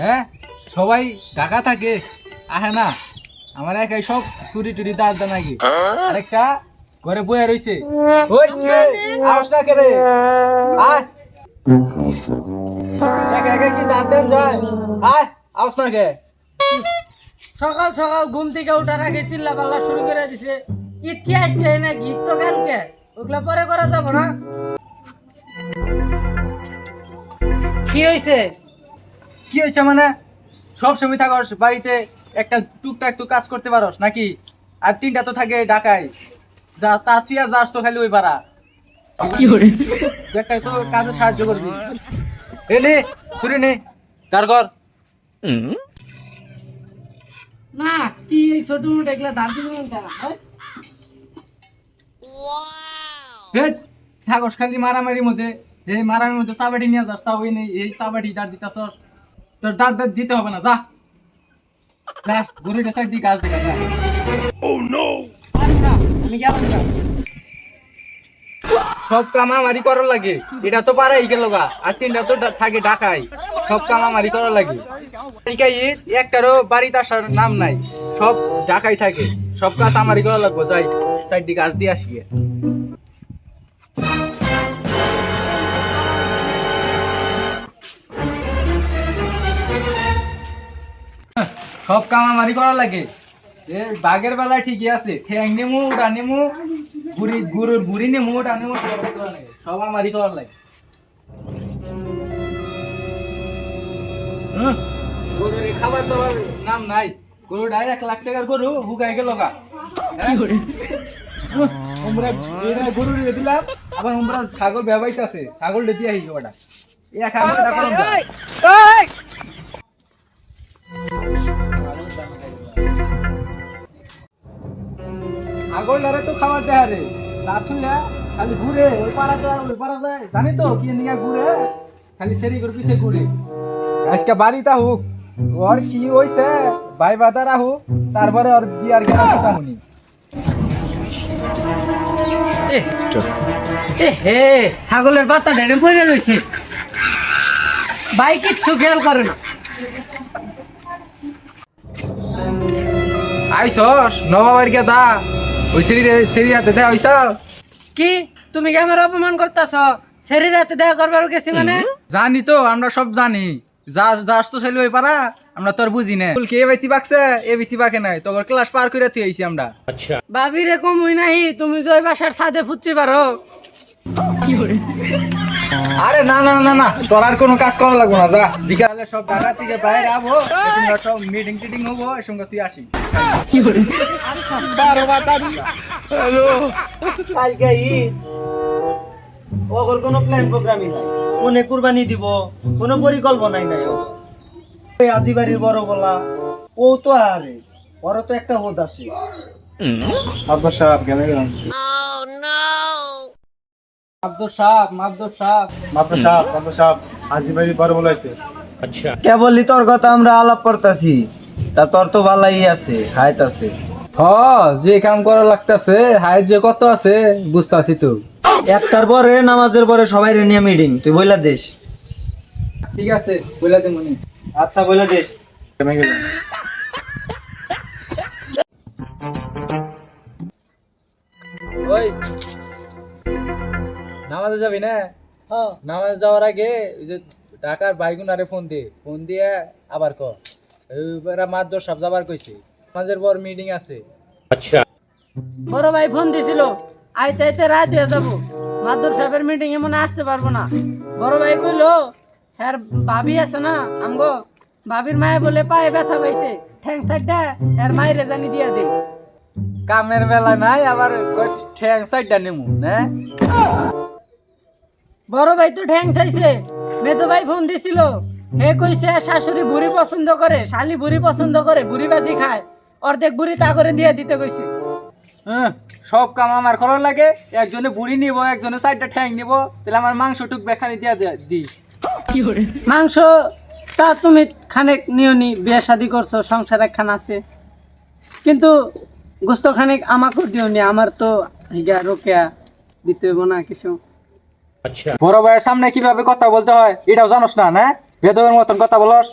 হ্যাঁ সবাই ঢাকা থাকে? আহে না আমার একাই সব চুরি টুরি দাঁড় দা নাকি আরেকটা ঘরে বয়ে রইছে। ওই আস না কে রে? আয়। একা একা কি দাঁত দেন যায়? আয় আস না কে? সকাল সকাল ঘুম থেকে উঠার আগে চিল্লা পাল্লা শুরু করে দিছে। ঈদ কি আসছে নাকি? ঈদ তো কালকে। ওগুলা পরে করা যাব না। কি হয়েছে কি হয়েছে মানে? সব সময় থাকস বাড়িতে একটা টুকটাক তো কাজ করতে পারস নাকি? আর তিনটা তো থাকে ঢাকায়। যা তা তুই আর যাস তো খালি ওই পারা কি করে একটা তো কাজে সাহায্য করবি। এ নে নে কার। কর না কি এই ছোট মোটো এগুলা ধার? থাকস খালি মারামারির মধ্যে। এই মারামারির মধ্যে সাবাড়ি নিয়ে যাস তা ওই নেই এই সাবাড়ি দাঁড় দিতাছস। তোর দাঁড় দাঁড় দিতে হবে না যা। গরুটা সাইড দিয়ে গাছ দেখা যা। আমি গেলাম না। সব কামামারি করার লাগে। এটা তো পারাই গেল গা আর তিনটা তো থাকে ঢাকায়। সব কামামারি করার লাগে। কালকে ঈদ একটারও বাড়িতে আসার নাম নাই। সব ঢাকায় থাকে। সব কাজ আমারই করা লাগবো যাই। সাইড দিয়ে গাছ দিয়ে আসি সব কাম আমারই করা লাগে। এ বাঘের বেলায় ঠিকই আছে। ঠ্যাং নেমু উড়া নেমু বুড়ি গরুর বুড়ি নেমু উড়া নেমু সব করা আমারই করার লাগে। হুঁ, গরুর এই খাবার দাবার নাম নাই। গরুটা এক লাখ টাকার গরু হুকাই গেল গা। হ্যাঁ? হুঁ, আমরা এটা গরু রে দিলাম আবার আমরা ছাগল ব্যবহারিত আছে ছাগল দিয়ে আই ওটা এক হাজার টাকা ছাগল ডারে তো খাবার দেয় রে। লাথুয়া খালি ঘুরে ওই পাড়া যায় ওই পাড়া যায় জানি তো কি নিয়ে ঘুরে খালি সেরি করে পিছে ঘুরে। আজকে বাড়িটা হোক ওর কি হইছে ভাই বাদারা হোক তারপরে ওর বিয়ার গেলা হে ছাগলের পাতা ঢেড়ে পড়ে রয়েছে ভাই কিচ্ছু খেয়াল করে না আইসস নবাবের কে দা ওই সেরি হাতে দেয় ওইস কি? তুমি কি আমার অপমান করতেছ? শরীর হাতে দেয়া করবার গেছি মানে? জানি তো আমরা সব জানি। যা যাস তো ছেলে ওই পারা আমরা তোর বুঝি না কে এ বাইতি বাকছে এ বাইতি বাকে নাই। তোর ক্লাস পার করে তুই আইছি আমরা। ভাবি রে কমই নাই তুমি যে ওই বাসার ছাদে ফুটছি পারো। আরে না না না না তোর আর কোনো কাজ করা লাগবে না যা। বিকালে সব ঢাকা থেকে বাইরে আবো এসঙ্গে সব মিটিং টিটিং হব এসঙ্গে তুই আসি কি করে কালকে ঈদ। ওগর কোনো প্ল্যান প্রোগ্রামই নাই। কোনে কুরবানি দিব কোনো পরিকল্পনাই নাই। ওই আজি বাড়ির বড় বলা ও তো আরে ওর তো একটা হোদ আছে। আব্দুল সাহেব কেন গেলাম। সাহেব কেবলই তোর কথা আমরা আলাপ করতাছি তা তোর তো ভালাই আছে হাইত আছে। হ যে কাম করা লাগতাছে হাই যে কত আছে বুঝতাছি তো। একটার পরে নামাজের পরে সবাই নিয়ে মিটিং তুই বইলা দেশ ঠিক আছে বলে দে মনি আচ্ছা বইলা দেশ কেমন গেলাম ওই নামাজে যাবি না? হ্যাঁ। নামাজ যাওয়ার আগে ওই যে ঢাকার বাইগুন আরে ফোন দে। ফোন দিয়ে আবার ক। এবার মাদ্র সব যাবার কইছে। নামাজের পর মিটিং আছে। আচ্ছা। বড় ভাই ফোন দিছিল। আইতে আইতে রাত হয়ে যাব। মাদুর সাহেবের মিটিং এ মনে আসতে পারব না। বড় ভাই কইলো হ্যার ভাবি আছে না? আমগো ভাবির মায়ে বলে পায়ে ব্যথা পাইছে। ঠ্যাং সাইডটা হ্যার মায়ের জানি দিয়া দে। কামের বেলা নাই আবার কই- ঠ্যাং সাইডটা নেমু না? বড় ভাই তো ঠ্যাং চাইছে। মেজো ভাই ফোন দিছিল। হে কইছে শাশুড়ি বুড়ি পছন্দ করে শালি বুড়ি পছন্দ করে বুড়ি বাজি খায়। অর্ধেক বুড়ি তা করে দিয়ে দিতে কইছে। হ্যাঁ, সব কাম আমার করার লাগে। একজনে বুড়ি নিব একজনে সাইডটা ঠ্যাং নিব। তাহলে আমার মাংস টুক বেখানি দিয়া দে- মাংস তা তুমি খানেক নিয়নি বিয়ে শাদি করছ সংসার একখান আছে। কিন্তু গোস্ত খানেক আমাকেও দিওনি আমার তো হিগা রোকেয়া দিতে না কিছু। বড় ভাইয়ের সামনে কীভাবে কথা বলতে হয় এটাও জানোস না না? বেদবের মতন কথা বলস।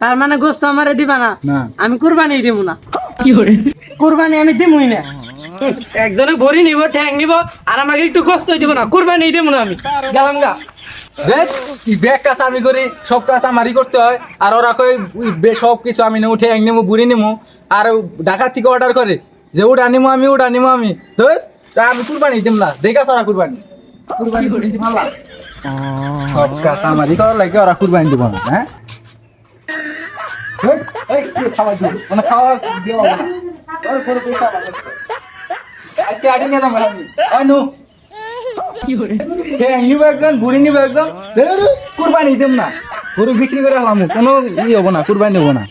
তার মানে গোস্ত আমারে দিবা না? না। আমি কুরবানি দিব না। কি কুরবানি আমি দিমই না। একজনে ভরি নিব ঠ্যাং নিব আর আমাকে একটু কষ্ট দিব না কুরবানি দিব না আমি। গেলাম গা। দেখ কি ব্যাগ কাজ আমি করি সব কাজ আমারই করতে হয় আর ওরা কই সব কিছু আমি না উঠে এক নিমু বুড়ি নিমু আর ঢাকা থেকে অর্ডার করে যে ওটা নিমু আমি ওটা নিমু আমি। তো আমি কুরবানি দিম না দেখা তোরা কুরবানি। কুরবানি করিস ভালো সব কাজ আমারই করার লাগে ওরা কুরবানি দিব না হ্যাঁ? এই, এই, খাওয়া দিব? মানে না। ওর পয়সা আজকে নিয়ে আমি। হ্যাঁ কুরবানি দিম না। গরু বিক্রি করে হলাম কোনো ই হব না কুরবানি হব না।